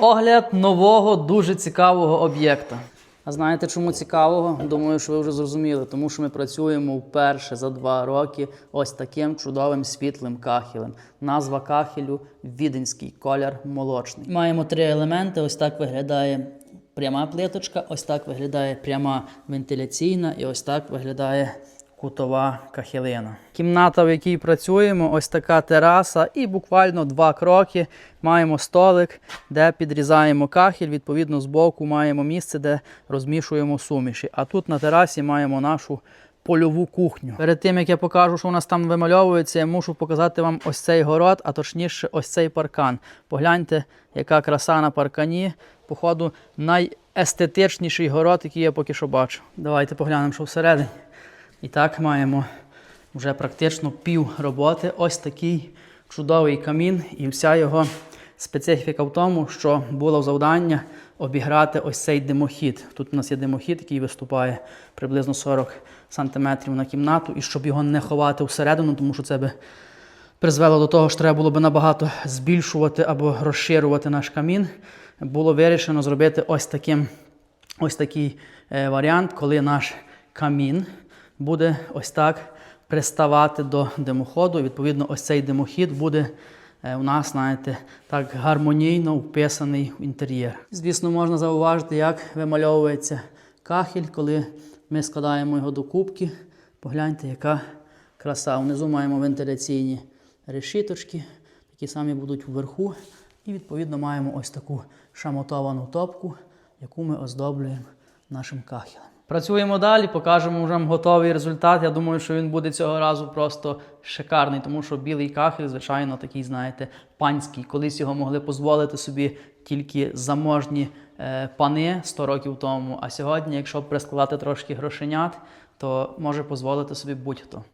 Огляд нового дуже цікавого об'єкта. А знаєте, чому цікавого? Думаю, що ви вже зрозуміли, тому що ми працюємо вперше за два роки ось таким чудовим світлим кахелем. Назва кахелю віденський колір молочний. Маємо три елементи. Ось так виглядає пряма плиточка, ось так виглядає пряма вентиляційна, і ось так виглядає кутова кахелина. Кімната, в якій працюємо, ось така тераса, і буквально два кроки маємо столик, де підрізаємо кахель. Відповідно, збоку маємо місце, де розмішуємо суміші. А тут на терасі маємо нашу польову кухню. Перед тим як я покажу, що у нас там вимальовується, я мушу показати вам ось цей город, а точніше, ось цей паркан. Погляньте, яка краса на паркані. Походу, найестетичніший город, який я поки що бачу. Давайте поглянемо, що всередині. І так маємо вже практично пів роботи. Ось такий чудовий камін, і вся його специфіка в тому, що було завдання обіграти ось цей димохід. Тут у нас є димохід, який виступає приблизно 40 см на кімнату, і щоб його не ховати всередину, тому що це би призвело до того, що треба було би набагато збільшувати або розширювати наш камін. Було вирішено зробити ось таким ось такий е, варіант, коли наш камін буде ось так приставати до димоходу. І, відповідно, ось цей димохід буде е, у нас, знаєте, так гармонійно вписаний в інтер'єр. Звісно, можна зауважити, як вимальовується кахель, коли ми складаємо його до кубки. Погляньте, яка краса. Внизу маємо вентиляційні решіточки, такі самі будуть вверху. І відповідно маємо ось таку шамотовану топку, яку ми оздоблюємо нашим кахелем. Працюємо далі, покажемо вже готовий результат. Я думаю, що він буде цього разу просто шикарний, тому що білий кахель, звичайно, такий, знаєте, панський. Колись його могли дозволити собі тільки заможні е, пани 100 років тому. А сьогодні, якщо прискладати трошки грошенят, то може дозволити собі будь-хто.